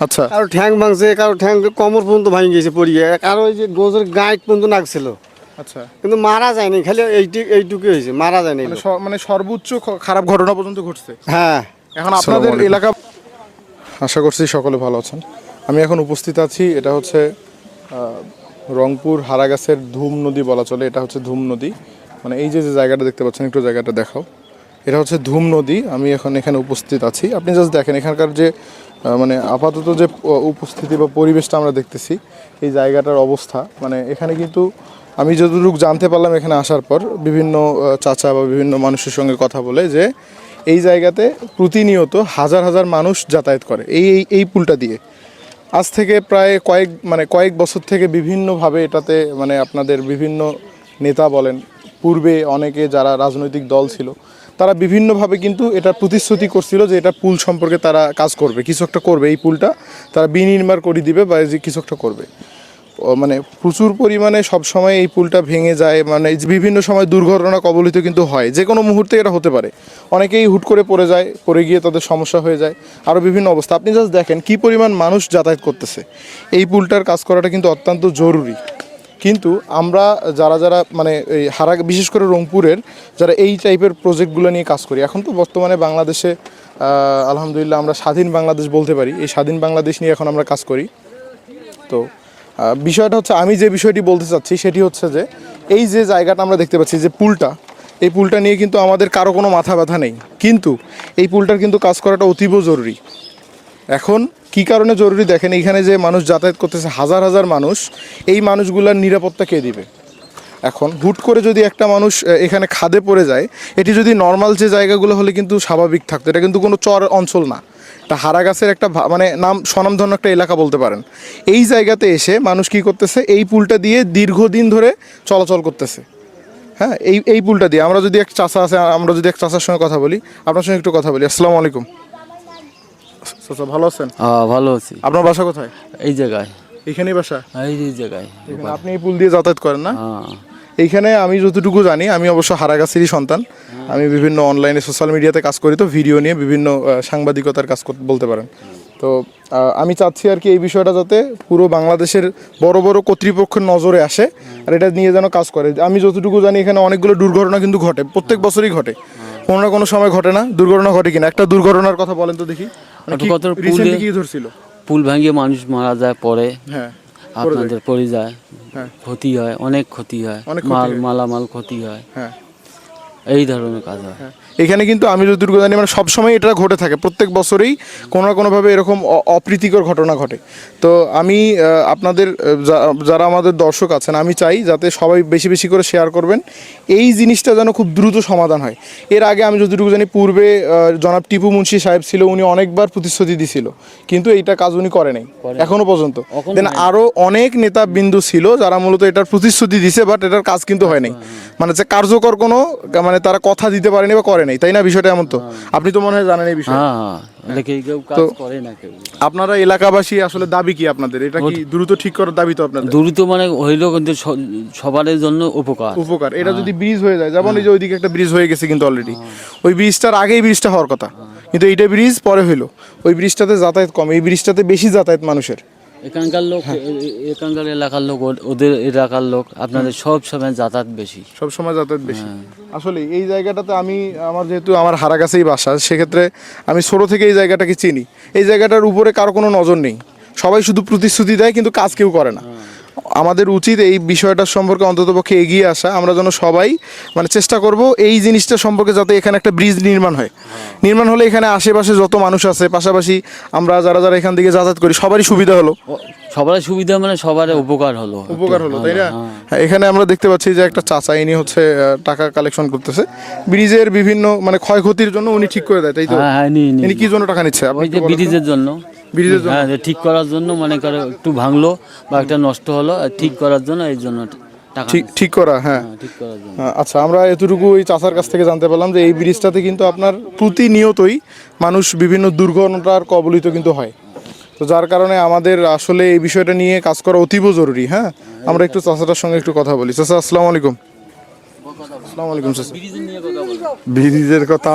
আচ্ছা। কারও ঠ্যাং ভাঙছে কারও ঠ্যাং কমর পর্যন্ত ভাঙে গেছে পড়িয়ে। কারও ওই যে গাঁট পর্যন্ত নাকছিল। আচ্ছা। কিন্তু মারা যায়নি খালি এইটু এইটুকু হয়েছে মারা যায়নি। মানে স- মানে সর্বোচ্চ খারাপ ঘটনা পর্যন্ত ঘটছে? হ্যাঁ। এখন আপনাদের এলাকা আশা করছি সকলে ভালো আছেন। আমি এখন উপস্থিত আছি এটা হচ্ছে রংপুর হারাগাছের ধুম নদী বলা চলে এটা হচ্ছে ধুম নদী। মানে এই যে যে জায়গাটা দেখতে পাচ্ছেন একটু জায়গাটা দেখাও। এটা হচ্ছে ধুম নদী আমি এখন এখানে উপস্থিত আছি। আপনি জাস্ট দেখেন এখানকার যে মানে আপাতত যে উপস্থিতি বা পরিবেশটা আমরা দেখতেছি, এই জায়গাটার অবস্থা মানে এখানে কিন্তু আমি যতটুকু জানতে পারলাম এখানে আসার পর, বিভিন্ন চাচা বা বিভিন্ন মানুষের সঙ্গে কথা বলে যে, এই জায়গাতে প্রতিনিয়ত হাজার হাজার মানুষ যাতায়াত করে এই এই পুলটা দিয়ে। আজ থেকে প্রায় কয়েক মানে কয়েক বছর থেকে বিভিন্নভাবে এটাতে মানে আপনাদের বিভিন্ন নেতা বলেন, পূর্বে অনেকে যারা রাজনৈতিক দল ছিল তারা বিভিন্নভাবে কিন্তু এটা প্রতিশ্রুতি করছিল যে এটা পুল সম্পর্কে তারা কাজ করবে, কিছু একটা করবে এই পুলটা, তারা বিনির্মাণ করে দিবে বা কিছু একটা করবে। মানে প্রচুর পরিমাণে সব সময় এই পুলটা ভেঙে যায় মানে বিভিন্ন সময় দুর্ঘটনা কবলিত কিন্তু হয়, যে কোনো মুহূর্তে এটা হতে পারে। অনেকেই হুট করে পড়ে যায়, পড়ে গিয়ে তাদের সমস্যা হয়ে যায়, আরও বিভিন্ন অবস্থা। আপনি জাস্ট দেখেন কি পরিমাণ মানুষ যাতায়াত করতেছে। এই পুলটার কাজ করাটা কিন্তু অত্যন্ত জরুরি। কিন্তু আমরা যারা যারা মানে এই হারা বিশেষ করে রংপুরের, যারা এই টাইপের প্রজেক্টগুলো নিয়ে কাজ করি, এখন তো বর্তমানে বাংলাদেশে আলহামদুলিল্লাহ আমরা স্বাধীন বাংলাদেশ বলতে পারি। এই স্বাধীন বাংলাদেশ নিয়ে এখন আমরা কাজ করি। তো বিষয়টা হচ্ছে আমি যে বিষয়টি বলতে চাচ্ছি সেটি হচ্ছে যে, এই যে জায়গাটা আমরা দেখতে পাচ্ছি যে পুলটা, এই পুলটা নিয়ে কিন্তু আমাদের কারও কোনো মাথা ব্যথা নেই। কিন্তু এই পুলটার কিন্তু কাজ করাটা অতীব জরুরি। এখন কি কারণে জরুরি? দেখেন, এইখানে যে মানুষ যাতায়াত করতেছে, হাজার হাজার মানুষ, এই মানুষগুলোর নিরাপত্তা কে দিবে? এখন হুট করে যদি একটা মানুষ এখানে খাদে পড়ে যায়, এটি যদি নর্মাল যে জায়গাগুলো হলে কিন্তু স্বাভাবিক থাকতো। এটা কিন্তু কোনো চর অঞ্চল না। এটা হারাগাছের একটা মানে নাম, স্বনামধন্য একটা এলাকা বলতে পারেন। এই জায়গাতে এসে মানুষ কি করতেছে, এই পুলটা দিয়ে দীর্ঘদিন ধরে চলাচল করতেছে। হ্যাঁ এই এই পুলটা দিয়ে। আমরা যদি এক চাষা আছে, আমরা যদি এক চাষার সঙ্গে কথা বলি, আপনার সঙ্গে একটু কথা বলি। আসসালামু আলাইকুম। চাচা ভালো আছেন? হ্যাঁ ভালো আছি। আপনার বাসা কোথায়? এই জায়গায়। এখানেই বাসা? এই যে জায়গায় আপনি এই পুল দিয়ে যাতায়াত করেন না? হ্যাঁ। এইখানে আমি যতটুকু জানি আমি অবশ্য হারাগাছিরই সন্তান। আমি বিভিন্ন অনলাইনে সোশ্যাল মিডিয়াতে কাজ করি তো ভিডিও নিয়ে বিভিন্ন সাংবাদিকতার কাজ বলতে পারেন। তো আমি চাচ্ছি আর কি এই বিষয়টা যাতে পুরো বাংলাদেশের বড় বড় কর্তৃপক্ষের নজরে আসে আর এটা নিয়ে যেন কাজ করে। আমি যতটুকু জানি এখানে অনেকগুলো দুর্ঘটনা কিন্তু ঘটে প্রত্যেক বছরই ঘটে। কোনো না কোনো সময় ঘটে না দুর্ঘটনা ঘটে কিনা। একটা দুর্ঘটনার কথা বলেন তো দেখি। মানে কি- ধরছিল? পুল ভাঙিয়ে মানুষ মারা যায় পরে হ্যাঁ আপনাদের পড়ে যায়। হ্যাঁ। ক্ষতি হয় অনেক ক্ষতি হয়। মাল মালামাল ক্ষতি হয়। হ্যাঁ। এই ধরনের কাজ হয়। এখানে কিন্তু আমি যতটুকু জানি মানে সবসময় এটা ঘটে থাকে। প্রত্যেক বছরেই কোনো না কোনোভাবে এরকম অপ্রীতিকর ঘটনা ঘটে। তো আমি আপনাদের যারা আমাদের দর্শক আছেন আমি চাই যাতে সবাই বেশি বেশি করে শেয়ার করবেন। এই জিনিসটা যেন খুব দ্রুত সমাধান হয়। এর আগে আমি যতটুকু জানি পূর্বে জনাব টিপু মুন্সি সাহেব ছিল উনি অনেকবার প্রতিশ্রুতি দিছিল। কিন্তু এইটা কাজ উনি করে নাই এখনও পর্যন্ত। দেন আরও অনেক নেতা বিন্দু ছিল যারা মূলত এটার প্রতিশ্রুতি দিছে বাট এটার কাজ কিন্তু হয় নাই। মানে যে কার্যকর কোনো মানে তারা কথা দিতে পারেনি বা করে নাই তাই না বিষয়টা এমন তো? আপনি তো মনে হয় জানেন এই বিষয়ে। হ্যাঁ হ্যাঁ তো- করে না কেউ। আপনারা এলাকাবাসী আসলে দাবি কি আপনাদের? এটা কি দ্রুত ঠিক করার দাবি তো আপনাদের? দ্রুত মানে হইলেও কিন্তু সবার জন্য উপকার। উপকার। এটা যদি ব্রিজ হয়ে যায় যেমন এই যে ওইদিকে একটা ব্রিজ হয়ে গেছে কিন্তু অলরেডি ওই ব্রিজটার আগেই ব্রিজটা হওয়ার কথা। কিন্তু এইটা ব্রিজ পরে হইল। ওই ব্রিজটাতে যাতায়াত কম। এই ব্রিজটাতে বেশি যাতায়াত মানুষের। এখানকার লোক এ- এখানকার এলাকার লোক ওদের এলাকার লোক আপনাদের সব সময় যাতায়াত বেশি। সব সময় যাতায়াত বেশি। আসলে এই জায়গাটাতে আমি আমার যেহেতু আমার হারাগাছেই বাসা সেক্ষেত্রে আমি ছোটো থেকে এই জায়গাটাকে চিনি। এই জায়গাটার উপরে কারও কোনো নজর নেই। সবাই শুধু প্রতিশ্রুতি দেয় কিন্তু কাজ কেউ করে না। আমাদের উচিত এই বিষয়টার সম্পর্কে অন্ততপক্ষে এগিয়ে আসা। আমরা যেন সবাই মানে চেষ্টা করব এই জিনিসটা সম্পর্কে যাতে এখানে একটা ব্রিজ নির্মাণ হয়। নির্মাণ হলে এখানে আশেপাশে যত মানুষ আছে পাশাপাশি আমরা যারা যারা এখান থেকে যাতায়াত করি সবারই সুবিধা হলো। সবার সুবিধা মানে সবার উপকার হলো। উপকার হলো তাই না? হ্যাঁ। হ্যাঁ, এখানে আমরা দেখতে পাচ্ছি যে একটা চাচা ইনি হচ্ছে টাকা কালেকশন করতেছে। ব্রিজের বিভিন্ন মানে ক্ষয়ক্ষতির জন্য উনি ঠিক করে দেয় তাই তো? হ্যাঁ ইনি কি জন্য টাকা নিচ্ছে? আপনি ব্রিজের জন্য। হ্যাঁ যে ঠিক করার জন্য মনে করো একটু ভাঙলো বা একটা নষ্ট হলো আর ঠিক করার জন্য এই জন্য ঠিক ঠিক করা হ্যাঁ। হ্যাঁ, ঠিক করার জন্য। আহ, আচ্ছা আমরা এতটুকু ওই চাচার কাছ থেকে জানতে পারলাম যে এই ব্রিজটাতে কিন্তু আপনার প্রতিনিয়তই মানুষ বিভিন্ন দুর্ঘটনার কবলিত কিন্তু হয়। তো যার কারণে আমাদের আসলে এই বিষয়টা নিয়ে কাজ করা অতীব জরুরি হ্যাঁ? আমরা একটু চাচাটার সঙ্গে একটু কথা বলি। চাচা আসসালামু আলাইকুম। আসসালামু আলাইকুম চাচা। কথা ব্রিজের কথা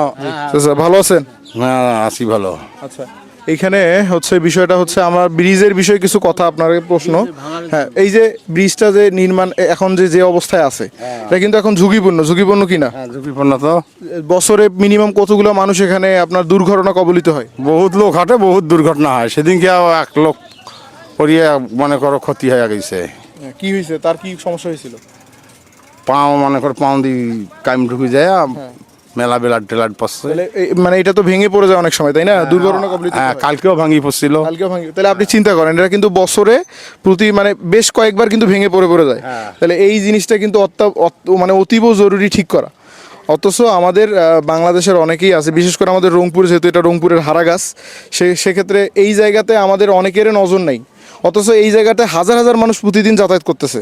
চাচা ভালো আছেন? না আছি ভালো। আচ্ছা। এইখানে হচ্ছে বিষয়টা হচ্ছে আমার ব্রিজের বিষয়ে কিছু কথা আপনার প্রশ্ন। হ্যাঁ এই যে ব্রিজটা যে নির্মাণ এখন যে যে অবস্থায় আছে এটা কিন্তু এখন ঝুঁকিপূর্ণ। ঝুঁকিপূর্ণ কিনা হ্যাঁ ঝুঁকিপূর্ণ তো। বছরে মিনিমাম কতগুলো মানুষ এখানে আপনার দুর্ঘটনা কবলিত হয়? বহুত লোক হাঁটে বহুত দুর্ঘটনা হয়। সেদিনকে এক লোক পড়িয়ে মনে করো ক্ষতি হয়ে গেছে। কি হয়েছে? তার কি সমস্যা হয়েছিল? পাও মনে করো পাও দি কাইম ঢুকে যায়। মেলা বেলাট টেলাট পড়ছে। মানে এটা তো ভেঙে পড়ে যায় অনেক সময় তাই না? দুর্ঘটনা কবলিত হ্যাঁ কালকেও ভাঙি পড়ছিল। কালকেও ভাঙে তাহলে আপনি চিন্তা করেন এটা কিন্তু বছরে প্রতি মানে বেশ কয়েকবার কিন্তু ভেঙে পড়ে পড়ে যায়। তাহলে এই জিনিসটা কিন্তু অত- মানে অতীব জরুরি ঠিক করা। অথচ আমাদের বাংলাদেশের অনেকেই আছে বিশেষ করে আমাদের রংপুর যেহেতু এটা রংপুরের হারাগাছ সে সেক্ষেত্রে এই জায়গাতে আমাদের অনেকের নজর নেই। অথচ এই জায়গাতে হাজার হাজার মানুষ প্রতিদিন যাতায়াত করতেছে।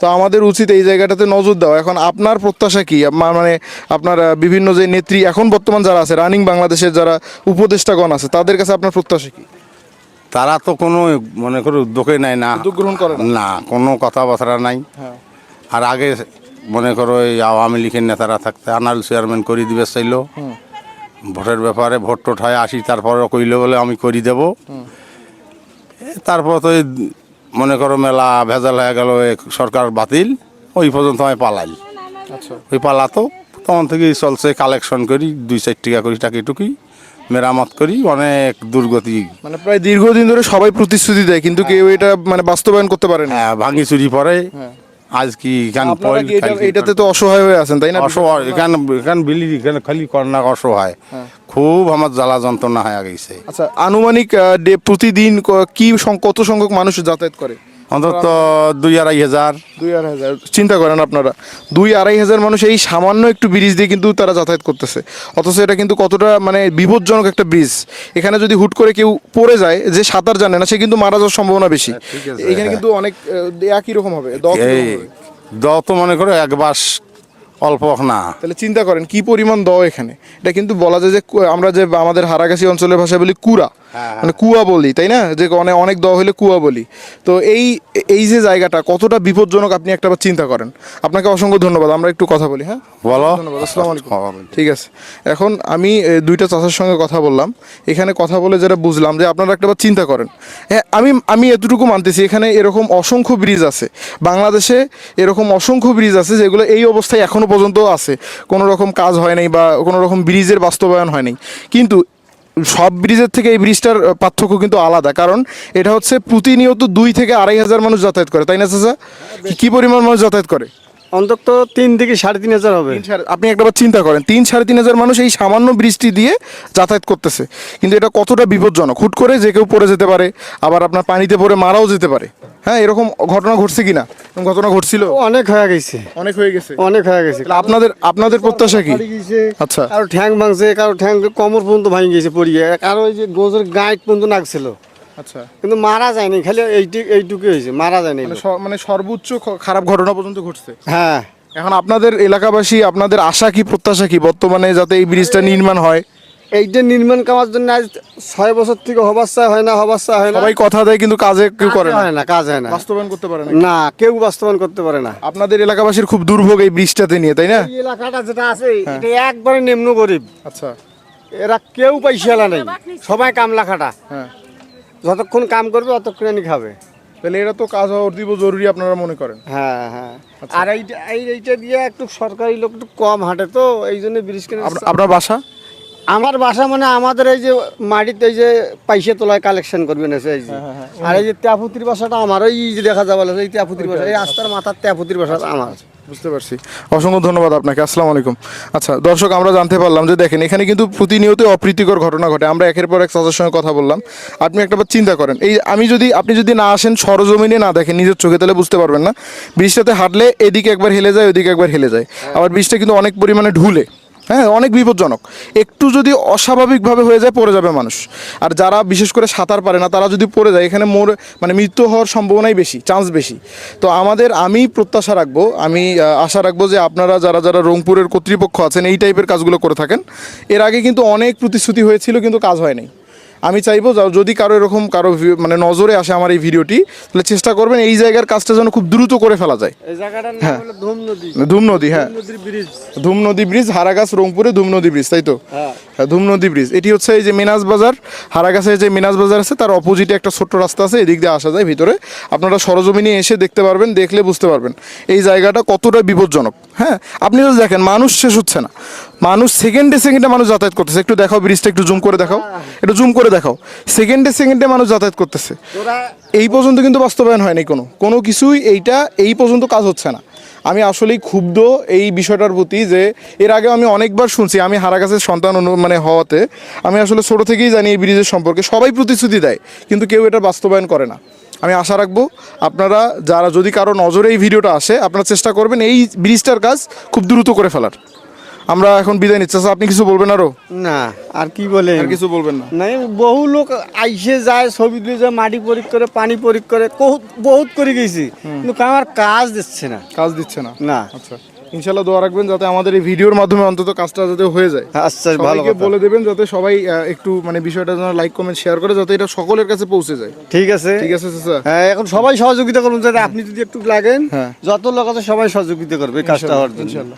তো আমাদের উচিত এই জায়গাটাতে নজর দেওয়া। এখন আপনার প্রত্যাশা কি? মানে আপনার বিভিন্ন যে নেত্রী এখন বর্তমান যারা আছে রানিং বাংলাদেশের যারা উপদেষ্টাগণ আছে তাদের কাছে আপনার প্রত্যাশা কি? তারা তো কোনো মনে করো উদ্যোগে নেয় না। উদ্যোগ গ্রহণ করে না। কোনো কথাবার্তা নাই। হ্যাঁ। আর আগে মনে করো এই আওয়ামী লীগের নেতারা থাকতে আনাল চেয়ারম্যান করে দিবে চাইল। ভোটের ব্যাপারে ভোট টোট হয় আসি তারপরে কইলে বলে আমি করি দেব। তারপর তো ওই মনে করো মেলা ভেজাল হয়ে গেল সরকার বাতিল ওই পর্যন্ত আমি পালাই। আচ্ছা। ওই পালাতো তখন থেকেই চলছে কালেকশন করি দুই চার টাকা করি টাকি টুকি মেরামত করি অনেক দুর্গতি। মানে প্রায় দীর্ঘদিন ধরে সবাই প্রতিশ্রুতি দেয় কিন্তু কেউ এটা মানে বাস্তবায়ন করতে পারে না। হ্যাঁ, ভাঙি চুরি পরে আজ কি এখান এটাতে তো অসহায় হয়ে আছেন তাই না? অসহায় এখানে এখানে বিলি এখানে খালি কর্ণা অসহায়। খুব আমার জ্বালা যন্ত্রণা হয়ে গেছে। আচ্ছা আনুমানিক প্রতিদিন কি কত সংখ্যক মানুষ যাতায়াত করে? অন্তত দুই আড়াই হাজার। দুই আড়াই হাজার। চিন্তা করেন আপনারা। দুই আড়াই হাজার মানুষ এই সামান্য একটু ব্রিজ দিয়ে কিন্তু তারা যাতায়াত করতেছে। অথচ এটা কিন্তু কতটা মানে বিপজ্জনক একটা ব্রিজ। এখানে যদি হুট করে কেউ পড়ে যায় যে সাঁতার জানে না সে কিন্তু মারা যাওয়ার সম্ভাবনা বেশি। এখানে কিন্তু অনেক একই রকম হবে। দ তো মনে করো এক বাস অল্প না। তাহলে চিন্তা করেন কি পরিমাণ দ এখানে? এটা কিন্তু বলা যায় যে আমরা যে আমাদের হারাগাছি অঞ্চলের ভাষায় বলি কুড়া মানে কুয়া বলি তাই না? যে অনেক অনেক দ হলে কুয়া বলি। তো এই এই যে জায়গাটা কতটা বিপজ্জনক আপনি একটা চিন্তা করেন? আপনাকে অসংখ্য ধন্যবাদ। আমরা একটু কথা বলি হ্যাঁ? বলো। ধন্যবাদ। আসসালামু আলাইকুম। ঠিক আছে। এখন আমি দুইটা চাচার সঙ্গে কথা বললাম। এখানে কথা বলে যেটা বুঝলাম যে আপনারা একটা বার চিন্তা করেন। হ্যাঁ আমি আমি এতটুকু মানতেছি এখানে এরকম অসংখ্য ব্রিজ আছে। বাংলাদেশে এরকম অসংখ্য ব্রিজ আছে যেগুলো এই অবস্থায় এখনও পর্যন্ত আছে। কোনো রকম কাজ হয় নাই বা কোনো রকম ব্রিজের বাস্তবায়ন হয় নাই। কিন্তু সব ব্রিজের থেকে এই ব্রিজটার পার্থক্য কিন্তু আলাদা। কারণ এটা হচ্ছে প্রতিনিয়ত দুই থেকে আড়াই হাজার মানুষ যাতায়াত করে তাই না চাচা? কি- পরিমাণ মানুষ যাতায়াত করে? অন্তত তিন থেকে সাড়ে তিন হাজার হবে। আপনি একবার চিন্তা করেন তিন সাড়ে তিন হাজার মানুষ এই সামান্য বৃষ্টি দিয়ে যাতায়াত করতেছে। কিন্তু এটা কতটা বিপজ্জনক? হুট করে যে কেউ পড়ে যেতে পারে আবার আপনার পানিতে পড়ে মারাও যেতে পারে। হ্যাঁ এরকম ঘটনা ঘটছে কিনা? এরকম ঘটনা ঘটছিল? অনেক হয়ে গেছে। অনেক হয়ে গেছে? অনেক হয়ে গেছে। তাহলে আপনাদের আপনাদের প্রত্যাশা কি? আচ্ছা। কারও ঠ্যাং ভাঙছে কারও ঠ্যাং কমর পর্যন্ত ভাঙি গেছে পড়িয়ে কারও ওই যে গোজের গাঁট পর্যন্ত নাকছিল। আচ্ছা। কিন্তু মারা যায়নি খালি এইটুক এইটুকু হয়েছে মারা যায়নি। মানে মানে সর্বোচ্চ খারাপ ঘটনা পর্যন্ত ঘটছে? হ্যাঁ। এখন আপনাদের এলাকাবাসী আপনাদের আশা কি প্রত্যাশা কি বর্তমানে যাতে এই ব্রিজটা নির্মাণ হয়? এইটা নির্মাণ কামার জন্য আজ ছয় বছর থেকে হবার চা হয় না হবার চা হয় না। সবাই কথা দেয় কিন্তু কাজে কেউ করে না। হয় না কাজ হয় না। বাস্তবায়ন করতে পারে না না কেউ বাস্তবায়ন করতে পারে না। আপনাদের এলাকাবাসীর খুব দুর্ভোগ এই ব্রিজটাতে নিয়ে তাই না? এই এলাকাটা যেটা আছে এটা একবারে নিম্ন গরিব। আচ্ছা। এরা কেউ পয়সালা নেই সবাই কামলা খাটা হ্যাঁ। যতক্ষণ কাম করবে ততক্ষণ খাবে। তাহলে এটা তো কাজ হওয়া অতীব জরুরি আপনারা মনে করেন। হ্যাঁ হ্যাঁ। আর এইটা এই এইটা দিয়ে একটু সরকারি লোক একটু কম হাঁটে তো এই জন্য ব্রিজ কিনে আপনার বাসা? আমার বাসা মানে আমাদের এই যে মাটিতে এই যে পয়সা তোলায় কালেকশন করবেন এসে এই যে। আর এই যে ত্যাপুতির বাসাটা আমার ওই যে দেখা যাবে এই ত্যাপুতির বাসা এই রাস্তার মাথার ত্যাপুতির বাসাটা আমার বুঝতে পারছি। অসংখ্য ধন্যবাদ আপনাকে আসসালামু আলাইকুম। আচ্ছা দর্শক আমরা জানতে পারলাম যে দেখেন এখানে কিন্তু প্রতিনিয়ত অপ্রীতিকর ঘটনা ঘটে। আমরা একের পর এক চাচার সঙ্গে কথা বললাম। আপনি একটা বার চিন্তা করেন এই আমি যদি আপনি যদি না আসেন সরজমিনে না দেখেন নিজের চোখে তাহলে বুঝতে পারবেন না। ব্রিজটাতে হাঁটলে এদিকে একবার হেলে যায় ওদিকে একবার হেলে যায়। আবার ব্রিজটা কিন্তু অনেক পরিমাণে ঢুলে। হ্যাঁ অনেক বিপজ্জনক। একটু যদি অস্বাভাবিকভাবে হয়ে যায়, পড়ে যাবে মানুষ। আর যারা বিশেষ করে সাঁতার পারে না, তারা যদি পড়ে যায়, এখানে মোর মানে মৃত্যু হওয়ার সম্ভাবনাই বেশি চান্স বেশি। তো আমাদের, আমি প্রত্যাশা রাখব, আমি আশা রাখব যে আপনারা যারা যারা রংপুরের কর্তৃপক্ষ আছেন, এই টাইপের কাজগুলো করে থাকেন। এর আগে কিন্তু অনেক প্রতিশ্রুতি হয়েছিল, কিন্তু কাজ হয় নাই আমি চাইব যদি কারও এরকম কারও মানে নজরে আসে আমার এই ভিডিওটি তাহলে চেষ্টা করবেন এই জায়গার কাজটা যেন খুব দ্রুত করে ফেলা যায়। জায়গাটার ধুম নদী। হ্যাঁ। ধুম নদী ব্রিজ হারাগাছ রংপুরে ধুম নদী ব্রিজ তাই তো? হ্যাঁ। হ্যাঁ ধুম নদী ব্রিজ এটি হচ্ছে এই যে মিনাজ বাজার। হারাগাছের যে মিনাজ বাজার আছে তার অপোজিটে একটা ছোট্ট রাস্তা আছে এদিক দিয়ে আসা যায় ভিতরে। আপনারা সরজমিনে এসে দেখতে পারবেন দেখলে বুঝতে পারবেন। এই জায়গাটা কতটা বিপজ্জনক হ্যাঁ? আপনি যদি দেখেন মানুষ শেষ হচ্ছে না। মানুষ সেকেন্ডে সেকেন্ডে মানুষ যাতায়াত করতেছে। একটু দেখাও ব্রিজটা একটু জুম করে দেখাও। একটু জুম করে দেখাও। সেকেন্ডে সেকেন্ডে মানুষ যাতায়াত করতেছে। এই পর্যন্ত কিন্তু বাস্তবায়ন হয়নি কোনো। কোনো কিছুই এইটা এই পর্যন্ত কাজ হচ্ছে না। আমি আসলেই ক্ষুব্ধ এই বিষয়টার প্রতি যে এর আগে আমি অনেকবার শুনছি আমি হারাগাছের সন্তান মানে হওয়াতে আমি আসলে ছোটো থেকেই জানি এই ব্রিজের সম্পর্কে। সবাই প্রতিশ্রুতি দেয় কিন্তু কেউ এটা বাস্তবায়ন করে না। আমি আশা রাখব আপনারা যারা যদি কারও নজরে এই ভিডিওটা আসে আপনারা চেষ্টা করবেন এই ব্রিজটার কাজ খুব দ্রুত করে ফেলার। আমরা এখন বিদায় নিচ্ছি। আচ্ছা, আপনি কিছু বলবেন আরও? না আর কি বলে আর কিছু বলবেন না। নাই বহু লোক আইসে যায় ছবি দিয়ে যায় মাটি পরীক্ষা করে পানি পরীক্ষা করে বহুত করে গেছি। কিন্তু আমার কাজ দিচ্ছে না। কাজ দিচ্ছে না? না। আচ্ছা ইনশাল্লাহ দোয়া রাখবেন যাতে আমাদের এই ভিডিওর মাধ্যমে অন্তত কাজটা যাতে হয়ে যায়। আচ্ছা ভালো বলে দেবেন যাতে সবাই একটু মানে বিষয়টা যেন লাইক কমেন্ট শেয়ার করে যাতে এটা সকলের কাছে পৌঁছে যায়। ঠিক আছে। ঠিক আছে স্যার হ্যাঁ এখন সবাই সহযোগিতা করুন যাতে আপনি যদি একটু লাগেন হ্যাঁ। যত লোক আছে সবাই সহযোগিতা করবে কাজটা হওয়ার জন্য।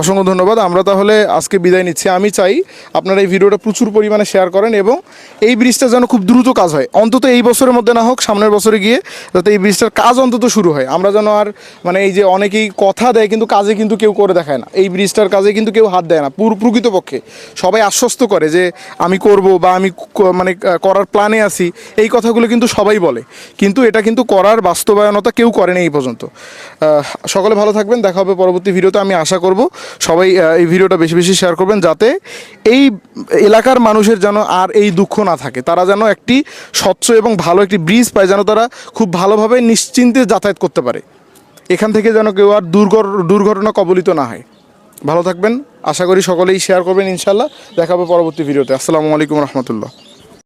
অসংখ্য ধন্যবাদ। আমরা তাহলে আজকে বিদায় নিচ্ছি। আমি চাই আপনারা এই ভিডিওটা প্রচুর পরিমাণে শেয়ার করেন এবং এই ব্রিজটা যেন খুব দ্রুত কাজ হয়। অন্তত এই বছরের মধ্যে না হোক, সামনের বছরে গিয়ে যাতে এই ব্রিজটার কাজ অন্তত শুরু হয়। আমরা যেন আর মানে এই যে অনেকেই কথা দেয় কিন্তু কাজে কিন্তু কেউ করে দেখায় না। এই ব্রিজটার কাজে কিন্তু কেউ হাত দেয় না। পুর, প্রকৃতপক্ষে। সবাই আশ্বস্ত করে যে আমি করব বা আমি মানে করার প্ল্যানে আছি, এই কথাগুলো কিন্তু সবাই বলে। কিন্তু এটা কিন্তু করার বাস্তবায়নতা কেউ করেনি এই পর্যন্ত। সকলে ভালো থাকবেন। দেখা হবে পরবর্তী ভিডিওতে। আমি আশা করব সবাই এই ভিডিওটা বেশি বেশি শেয়ার করবেন যাতে এই এলাকার মানুষের যেন আর এই দুঃখ না থাকে। তারা যেন একটি স্বচ্ছ এবং ভালো একটি ব্রিজ পায়, যেন তারা খুব ভালোভাবে নিশ্চিন্তে যাতায়াত করতে পারে। এখান থেকে যেন কেউ আর দুর্ঘর, দুর্ঘটনা কবলিত না হয়। ভালো থাকবেন। আশা করি সকলেই শেয়ার করবেন ইনশাল্লাহ দেখাবো পরবর্তী ভিডিওতে। আসসালামু আলাইকুম রহমতুল্লাহ।